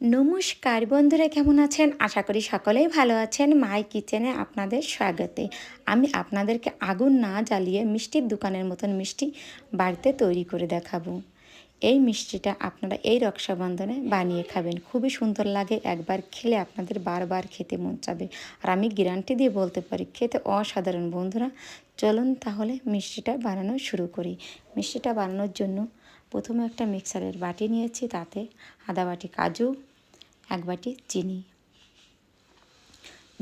নমস্কার বন্ধুরা, কেমন আছেন? আশা করি সকলেই ভালো আছেন। মাই কিচেনে আপনাদের স্বাগতে। আমি আপনাদেরকে আগুন না জ্বালিয়ে মিষ্টির দোকানের মতন মিষ্টি বাড়িতে তৈরি করে দেখাবো। এই মিষ্টিটা আপনারা এই রক্ষাবন্ধনে বানিয়ে খাবেন। খুবই সুন্দর লাগে, একবার খেলে আপনাদের বারবার খেতে মন চাবে। আর আমি গ্যারান্টি দিয়ে বলতে পারি, খেতে অসাধারণ। বন্ধুরা, চলুন তাহলে মিষ্টিটা বানানো শুরু করি। মিষ্টিটা বানানোর জন্য প্রথমে একটা মিক্সারের বাটি নিয়েছি, তাতে আদা বাটি কাজু, এক বাটি চিনি।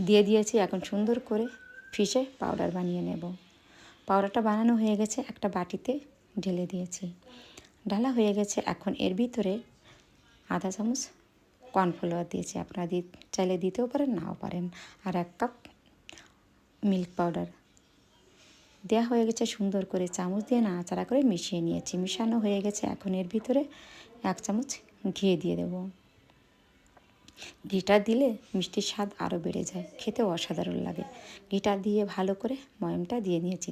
দিয়ে দিয়েছি এখন সুন্দর করে ফিশে পাউডার বানিয়ে নেব। পাউডারটা বানানো হয়ে গেছে, একটা বাটিতে ঢেলে দিয়েছি। ডালা হয়ে গেছে, এখন এর ভিতরে আধা চামচ কর্নফ্লাওয়ার দিয়েছি। আপনারা চাইলে দিতেও পারেন, নাও পারেন। আর এক কাপ মিল্ক পাউডার। দেওয়া হয়ে গেছে সুন্দর করে চামচ দিয়ে নাড়াচাড়া করে মিশিয়ে নিয়েছি। মিশানো হয়ে গেছে, এখন এর ভিতরে এক চামচ ঘি দিয়ে দেবো। ঘিটা দিলে মিষ্টির স্বাদ আরও বেড়ে যায় খেতে অসাধারণ লাগে। ঘিটা দিয়ে ভালো করে ময়মটা দিয়ে নিয়েছি।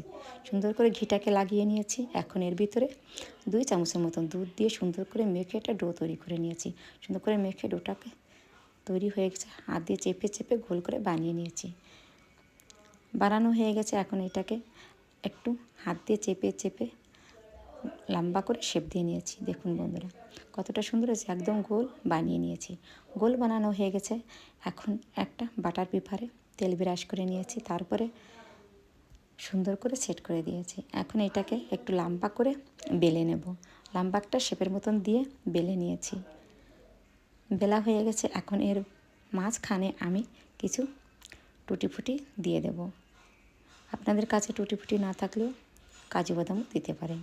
সুন্দর করে ঘিটাকে লাগিয়ে নিয়েছি, এখন এর ভিতরে দুই চামচের মতন দুধ দিয়ে সুন্দর করে মেখে একটা ডো তৈরি করে নিয়েছি। সুন্দর করে মেখে ডোটাকে তৈরি হয়ে গেছে, হাত দিয়ে চেপে চেপে গোল করে বানিয়ে নিয়েছি। বানানো হয়ে গেছে, এখন এটাকে একটু হাত দিয়ে চেপে চেপে লম্বা করে শেপ দিয়ে নিয়েছি। দেখুন বন্ধুরা, কতটা সুন্দর হয়েছে। একদম গোল বানিয়ে নিয়েছি। গোল বানানো হয়ে গেছে। এখন একটা বাটার পেপারে তেল ব্রাশ করে নিয়েছি। তারপরে সুন্দর করে সেট করে দিয়েছি। এখন এটাকে একটু লম্বা করে বেলে নেব। লম্বা একটা শেপের মতন দিয়ে বেলে নিয়েছি। বেলা হয়ে গেছে। এখন এর মাঝখানে আমি কিছু টুটি ফুটি দিয়ে দেব। আপনাদের কাছে টুটি ফুটি না থাকলেও কাজু বাদামও দিতে পারেন।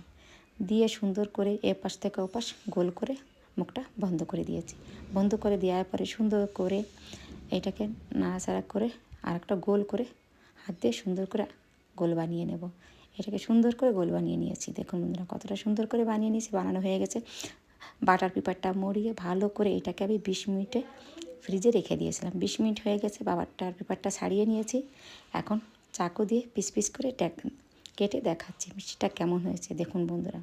দিয়ে সুন্দর করে এ পাশ থেকে ওপাশ গোল করে মুখটা বন্ধ করে দিয়েছি। বন্ধ করে দেওয়ার পরে সুন্দর করে এটাকে নাড়াচাড়া করে আর একটা গোল করে হাত দিয়ে সুন্দর করে গোল বানিয়ে নেব। এটাকে সুন্দর করে গোল বানিয়ে নিয়েছি। দেখুন বন্ধুরা, কতটা সুন্দর করে বানিয়ে নিয়েছি, বানানো হয়ে গেছে। বাটার পেপারটা মরিয়ে ভালো করে এটাকে আমি বিশ মিনিটে ফ্রিজে রেখে দিয়েছিলাম। বিশ মিনিট হয়ে গেছে, বাটার পেপারটা ছাড়িয়ে নিয়েছি। এখন চাকু দিয়ে পিস পিস করে কেটে দেখাচ্ছি, মিষ্টিটা কেমন হয়েছে দেখুন বন্ধুরা।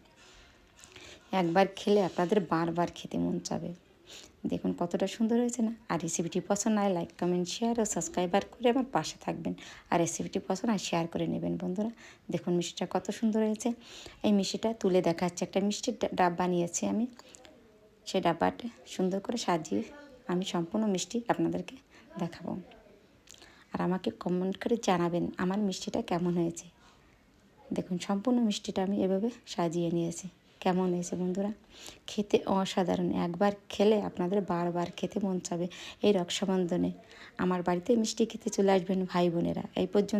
একবার খেলে আপনাদের বারবার খেতে মন চাবে। দেখুন কতটা সুন্দর হয়েছে না? আর রেসিপিটি পছন্দ হয় লাইক কমেন্ট শেয়ার ও সাবস্ক্রাইবার করে আমার পাশে থাকবেন। আর রেসিপিটি পছন্দ হয় শেয়ার করে নেবেন বন্ধুরা। দেখুন মিষ্টিটা কত সুন্দর হয়েছে। এই মিষ্টিটা তুলে দেখাচ্ছে, একটা মিষ্টির ডাব্বা নিয়েছি আমি। সেই ডাব্বাটা সুন্দর করে সাজিয়ে আমি সম্পূর্ণ মিষ্টি আপনাদেরকে দেখাবো। আর আমাকে কমেন্ট করে জানাবেন আমার মিষ্টিটা কেমন হয়েছে। দেখুন, সম্পূর্ণ মিষ্টিটা আমি এভাবে সাজিয়ে নিয়েছি। কেমন হয়েছে বন্ধুরা? খেতে অসাধারণ। একবার খেলে আপনাদের বারবার খেতে মন চাবে এই রক্ষাবন্ধনে আমার বাড়িতে মিষ্টি খেতে চলে আসবেন ভাই বোনেরা। এই পর্যন্ত